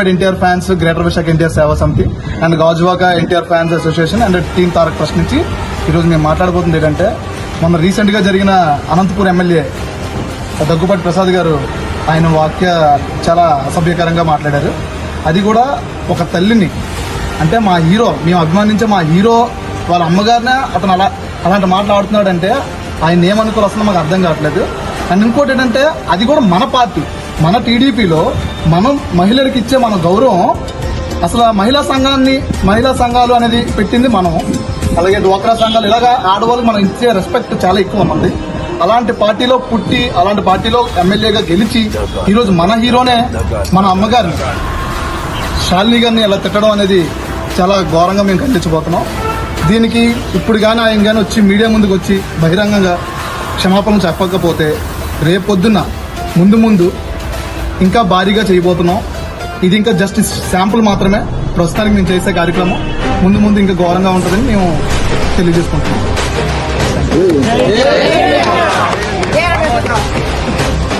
NTR fans greater Visakha NTR సేవా సమితి and Gajuwaka NTR fans association and team Tarak trust నుంచి ఈరోజు మేము మాట్లాడబోతుంది ఏంటంటే మొన్న రీసెంట్గా జరిగిన అనంతపూర్ ఎమ్మెల్యే దగ్గుపాటి ప్రసాద్ గారు ఆయన వాక్య చాలా అసభ్యకరంగా మాట్లాడారు. అది కూడా ఒక తల్లిని అంటే మా హీరో మేము అభిమానించే మా హీరో వాళ్ళ అమ్మగారినే అతను అలా అలాంటి మాట్లాడుతున్నాడంటే ఆయన ఏమనుకోవాలి అసలు మాకు అర్థం కావట్లేదు. అండ్ ఇంకోటి ఏంటంటే అది కూడా మన పార్టీ. మన టీడీపీలో మనం మహిళలకు ఇచ్చే మన గౌరవం అసలు ఆ మహిళా సంఘాన్ని మహిళా సంఘాలు అనేది పెట్టింది మనం. అలాగే డ్వాక్రా సంఘాలు ఇలాగా ఆడవాళ్ళకి మనం ఇచ్చే రెస్పెక్ట్ చాలా ఎక్కువ మంది. అలాంటి పార్టీలో పుట్టి అలాంటి పార్టీలో ఎమ్మెల్యేగా గెలిచి ఈరోజు మన హీరోనే మన అమ్మగారు షాలిని గారిని ఇలా తిట్టడం అనేది చాలా ఘోరంగా మేము ఖండించబోతున్నాం. దీనికి ఇప్పుడు కానీ ఆయన కానీ వచ్చి మీడియా ముందుకు వచ్చి బహిరంగంగా క్షమాపణ చెప్పకపోతే రేపొద్దున ముందు ముందు ఇంకా భారీగా చేయబోతున్నాం. ఇది ఇంకా జస్ట్ శాంపుల్ మాత్రమే. ప్రస్తుతానికి మేము చేసే కార్యక్రమం. ముందు ముందు ఇంకా ఘోరంగా ఉంటుందని మేము తెలియజేసుకుంటున్నాం.